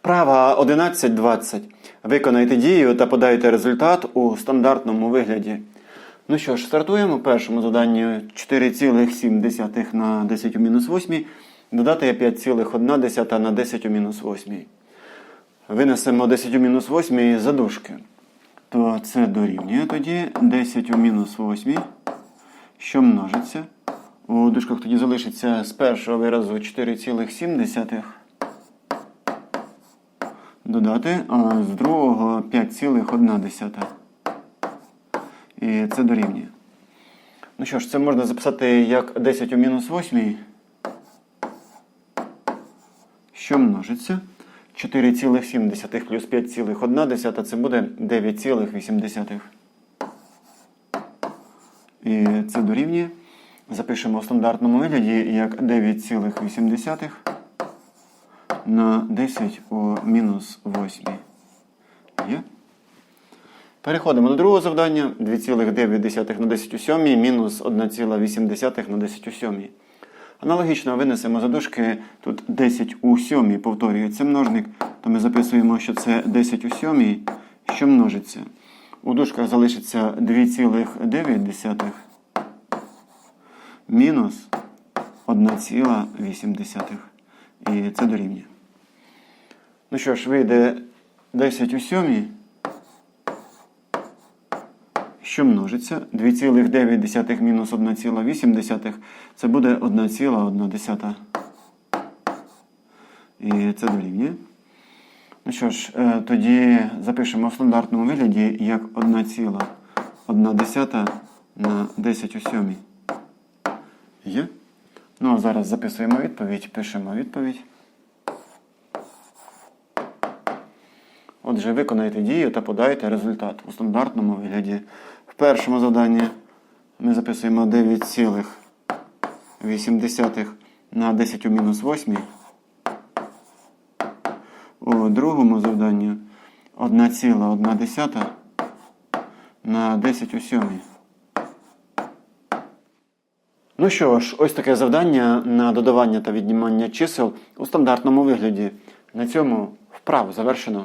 Вправа 11.20. Виконайте дію та подайте результат у стандартному вигляді. Ну що ж, стартуємо в першому заданні 4,7 на 10 у мінус 8. Додати 5,1 на 10 у мінус 8. Винесемо 10 у мінус 8 за дужки. То це дорівнює тоді 10 у мінус 8, що множиться. У дужках тоді залишиться з першого виразу 4,7 додати, а з другого 5,1. І це дорівнює. Ну що ж, це можна записати як 10 у мінус 8, що множиться. 4,7 плюс 5,1 це буде 9,8. І це дорівнює. Запишемо в стандартному вигляді як 9,8 на 10 у мінус 8. Є? Переходимо до другого завдання. 2,9 на 10 у 7 мінус 1,8 на 10 у 7. Аналогічно винесемо за дужки. Тут 10 у 7 повторюється множник, то ми записуємо, що це 10 у 7, що множиться. У дужках залишиться 2,9 мінус 1,8. І це дорівнює. Ну що ж, вийде 10 у 7, що множиться. 2,9 мінус 1,8 це буде 1,1. І це дорівнює. Ну що ж, е, тоді запишемо в стандартному вигляді як 1,1 на 10 у 7. Є? Ну а зараз записуємо відповідь, пишемо відповідь. Отже, виконайте дію та подайте результат у стандартному вигляді. В першому завданні ми записуємо 9,8 на 10 у мінус 8. У другому завданні 1,1 на 10 у 7. Ну що ж, ось таке завдання на додавання та віднімання чисел у стандартному вигляді. На цьому вправу завершено.